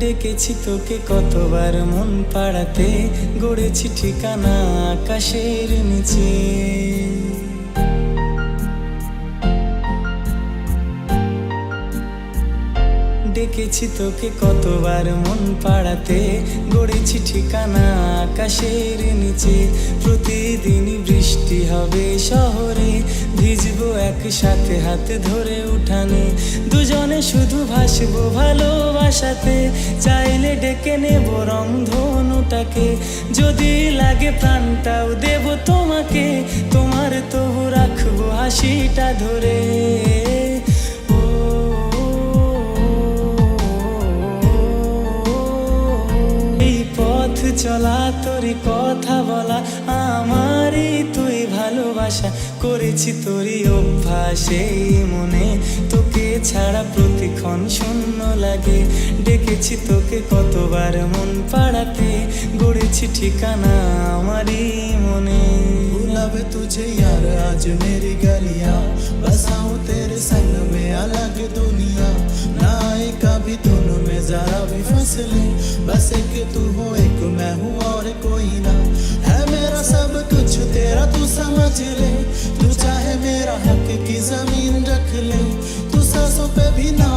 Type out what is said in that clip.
ডেকেছি তোকে কতবার মন পাড়াতে, গড়েছি ঠিকানা আকাশের নিচে। ডেকেছি তোকে কতবার মন পাড়াতে, গড়েছি ঠিকানা আকাশের নিচে। প্রতিদিনই বৃষ্টি হবে শহরে, ভিজবো একসাথে হাতে ধরে উঠানে। দুজনে শুধু ভাসবো ভালোবাসাতে চাইলে ডেকে নেব রংধনুটাকে যদি লাগে প্রাণটাও দেব তোমাকে তোমার তবু রাখব হাসিটা ধরে ও এই পথ চলা তোরই কথা বলা আমারই তুই ভালোবাসা করেছি তোরই অভ্যাস মনে লাগে ডেকেছি তোকে কতবার মন পাড়াতে গড়েছি ঠিকানা আমারই মনে गुलाब तुझे यार आज मेरी गलियां बसाऊं तेरे संग में अलग दुनिया ना आए कभी दोनों में जरा भी फसले बस एक तू हो एक मैं हूँ और कोई ना है मेरा सब कुछ तेरा तू समझ ले तू चाहे मेरा हक की जमीन रख ले तू सांसों पे भी नाम